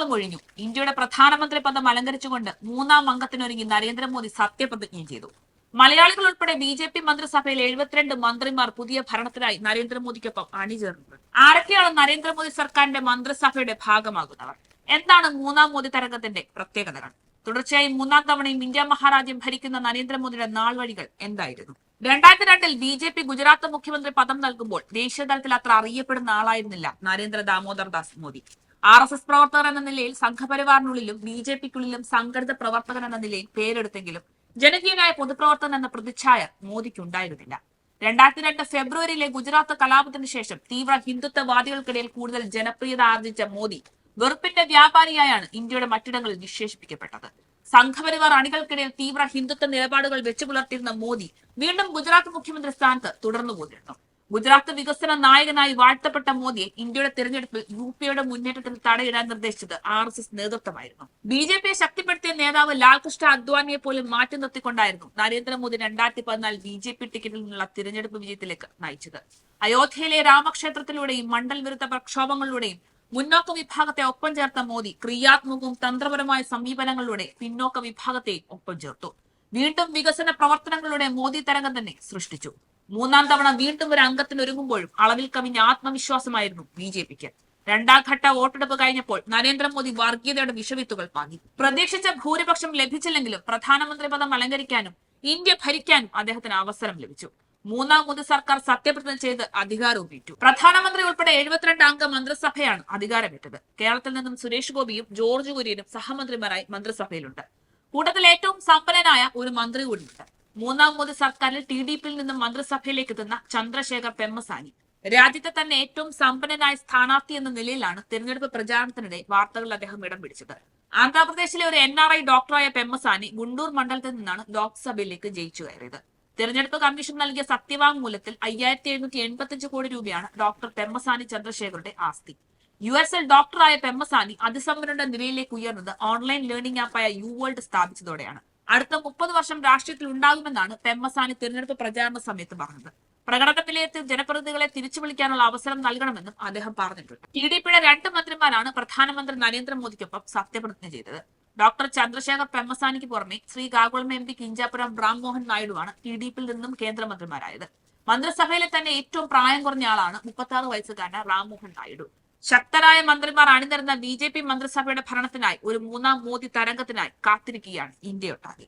മാസങ്ങളും ഒഴിഞ്ഞു. ഇന്ത്യയുടെ പ്രധാനമന്ത്രി പദം അലങ്കരിച്ചുകൊണ്ട് മൂന്നാം അംഗത്തിനൊരുങ്ങി നരേന്ദ്രമോദി സത്യപ്രതിജ്ഞ ചെയ്തു. മലയാളികൾ ഉൾപ്പെടെ ബി ജെ പി മന്ത്രിസഭയിൽ എഴുപത്തിരണ്ട് മന്ത്രിമാർ പുതിയ ഭരണത്തിനായി നരേന്ദ്രമോദിക്കൊപ്പം അണിചേർന്നത്. ആരൊക്കെയാണ് നരേന്ദ്രമോദി സർക്കാരിന്റെ മന്ത്രിസഭയുടെ ഭാഗമാകുന്നവർ? എന്താണ് മൂന്നാം മോദി തരംഗത്തിന്റെ പ്രത്യേകതകൾ? തുടർച്ചയായി മൂന്നാം തവണയും ഇന്ത്യ മഹാരാജ്യം ഭരിക്കുന്ന നരേന്ദ്രമോദിയുടെ നാൾ വഴികൾ എന്തായിരുന്നു? രണ്ടായിരത്തി രണ്ടിൽ ബി ജെ പി ഗുജറാത്ത് മുഖ്യമന്ത്രി പദം നൽകുമ്പോൾ ദേശീയതലത്തിൽ അത്ര അറിയപ്പെടുന്ന ആളായിരുന്നില്ല Narendra Damodar Das Modi. R S S പ്രവർത്തകർ എന്ന നിലയിൽ സംഘപരിവാറിനുള്ളിലും ബി ജെ പിക്കുള്ളിലും സംഘടിത പ്രവർത്തകൻ എന്ന നിലയിൽ പേരെടുത്തെങ്കിലും ജനകീയനായ പൊതുപ്രവർത്തകൻ എന്ന പ്രതിച്ഛായ മോദിക്കുണ്ടായിരുന്നില്ല. രണ്ടായിരത്തി രണ്ട് ഫെബ്രുവരിയിലെ ഗുജറാത്ത് കലാപത്തിന് ശേഷം തീവ്ര ഹിന്ദുത്വവാദികൾക്കിടയിൽ കൂടുതൽ ജനപ്രിയത ആർജിച്ച മോദി വെറുപ്പിന്റെ വ്യാപാരിയായാണ് ഇന്ത്യയുടെ മറ്റിടങ്ങളിൽ വിശേഷിപ്പിക്കപ്പെട്ടത്. സംഘപരിവാർ അണികൾക്കിടയിൽ തീവ്ര ഹിന്ദുത്വ നിലപാടുകൾ വെച്ചു പുലർത്തിയിരുന്ന മോദി വീണ്ടും ഗുജറാത്ത് മുഖ്യമന്ത്രി സ്ഥാനത്ത് തുടർന്നു പോന്നിരുന്നു ഗുജറാത്ത് വികസന നായകനായി വാഴ്ത്തപ്പെട്ട മോദിയെ ഇന്ത്യയുടെ തെരഞ്ഞെടുപ്പിൽ യു പിയുടെ മുന്നേറ്റത്തിൽ തടയിടാൻ നിർദ്ദേശിച്ചത് ആർ എസ് എസ് നേതൃത്വമായിരുന്നു. ബി ജെ പിയെ ശക്തിപ്പെടുത്തിയ നേതാവ് ലാൽകൃഷ്ണ അദ്വാനിയെ പോലും മാറ്റി നിർത്തിക്കൊണ്ടായിരുന്നു നരേന്ദ്രമോദി രണ്ടായിരത്തി പതിനാല് ബി ജെ പി ടിക്കറ്റിൽ നിന്നുള്ള തിരഞ്ഞെടുപ്പ് വിജയത്തിലേക്ക് നയിച്ചത്. അയോധ്യയിലെ രാമക്ഷേത്രത്തിലൂടെയും മണ്ഡൽ വിരുദ്ധ പ്രക്ഷോഭങ്ങളിലൂടെയും മുന്നോക്ക വിഭാഗത്തെ ഒപ്പം ചേർത്ത മോദി ക്രിയാത്മകവും തന്ത്രപരമായ സമീപനങ്ങളിലൂടെ പിന്നോക്ക വിഭാഗത്തെയും ഒപ്പം ചേർത്തു. വീണ്ടും വികസന പ്രവർത്തനങ്ങളുടെ മോദി തരംഗം തന്നെ സൃഷ്ടിച്ചു. മൂന്നാം തവണ വീണ്ടും ഒരു അംഗത്തിന് ഒരുങ്ങുമ്പോഴും അളവിൽ കവിഞ്ഞ ആത്മവിശ്വാസമായിരുന്നു ബി ജെ പിക്ക്. രണ്ടാം ഘട്ട വോട്ടെടുപ്പ് കഴിഞ്ഞപ്പോൾ നരേന്ദ്രമോദി വർഗീയതയുടെ വിഷവിത്തുകൾ പാകി പ്രതീക്ഷിച്ച ഭൂരിപക്ഷം ലഭിച്ചില്ലെങ്കിലും പ്രധാനമന്ത്രി പദം അലങ്കരിക്കാനും ഇന്ത്യ ഭരിക്കാനും അദ്ദേഹത്തിന് അവസരം ലഭിച്ചു. മൂന്നാം മോദി സർക്കാർ സത്യപ്രതിജ്ഞ ചെയ്ത് അധികാരവും ഏറ്റു. പ്രധാനമന്ത്രി ഉൾപ്പെടെ എഴുപത്തിരണ്ട് അംഗ മന്ത്രിസഭയാണ് അധികാരമേറ്റത്. കേരളത്തിൽ നിന്നും സുരേഷ് ഗോപിയും ജോർജ് കുര്യനും സഹമന്ത്രിമാരായി മന്ത്രിസഭയിലുണ്ട്. കൂട്ടത്തിൽ ഏറ്റവും സമ്പന്നനായ ഒരു മന്ത്രി കൂടിയുണ്ട്. മൂന്നാം മോദി സർക്കാരിൽ ടി ഡി പിയിൽ നിന്നും മന്ത്രിസഭയിലേക്ക് എത്തുന്ന ചന്ദ്രശേഖർ പെമ്മസാനി. രാജ്യത്തെ തന്നെ ഏറ്റവും സമ്പന്നനായ സ്ഥാനാർത്ഥി എന്ന നിലയിലാണ് തിരഞ്ഞെടുപ്പ് പ്രചാരണത്തിനിടെ വാർത്തകളിൽ അദ്ദേഹം ഇടം പിടിച്ചത്. ആന്ധ്രാപ്രദേശിലെ ഒരു എൻ ആർ ഐ ഡോക്ടറായ പെമ്മസാനി ഗുണ്ടൂർ മണ്ഡലത്തിൽ നിന്നാണ് ലോക്സഭയിലേക്ക് ജയിച്ചു കയറിയത്. തിരഞ്ഞെടുപ്പ് കമ്മീഷൻ നൽകിയ സത്യവാങ്മൂലത്തിൽ അയ്യായിരത്തി എഴുന്നൂറ്റി എൺപത്തിയഞ്ച് കോടി രൂപയാണ് ഡോക്ടർ പെമ്മസാനി ചന്ദ്രശേഖറുടെ ആസ്തി. യു എസ് എൽ ഡോക്ടറായ പെമ്മസാനി അതിസമ്പന്നരുടെ നിലയിലേക്ക് ഉയർന്നത് ഓൺലൈൻ ലേണിംഗ് ആപ്പായ യു വേൾഡ് സ്ഥാപിച്ചതോടെയാണ്. അടുത്ത മുപ്പത് വർഷം രാഷ്ട്രീയത്തിൽ ഉണ്ടാകുമെന്നാണ് പെമ്മസാനി തിരഞ്ഞെടുപ്പ് പ്രചാരണ സമയത്ത് പറഞ്ഞത്. പ്രകടന വിലയിരുത്തി ജനപ്രതിനിധികളെ തിരിച്ചു വിളിക്കാനുള്ള അവസരം നൽകണമെന്നും അദ്ദേഹം പറഞ്ഞിട്ടുണ്ട്. ടി ഡി പിയുടെ രണ്ട് മന്ത്രിമാരാണ് പ്രധാനമന്ത്രി നരേന്ദ്രമോദിക്കൊപ്പം സത്യപ്രതിജ്ഞ ചെയ്തത്. ഡോക്ടർ ചന്ദ്രശേഖർ പെമ്മസാനിക്ക് പുറമെ Srikakulam M P Kinjarapu Rammohan നായിഡുവാണ് ടി ഡി പിയിൽ നിന്നും കേന്ദ്രമന്ത്രിമാരായത്. മന്ത്രിസഭയിലെ തന്നെ ഏറ്റവും പ്രായം കുറഞ്ഞ ആളാണ് മുപ്പത്തി ആറ് വയസ്സുകാരൻ റാംമോഹൻ നായിഡു. ശക്തരായ മന്ത്രിമാർ അണിനിരുന്ന ബി ജെ പി മന്ത്രിസഭയുടെ ഭരണത്തിനായി ഒരു മൂന്നാം മോദി തരംഗത്തിനായി കാത്തിരിക്കുകയാണ് ഇന്ത്യയൊട്ടാകെ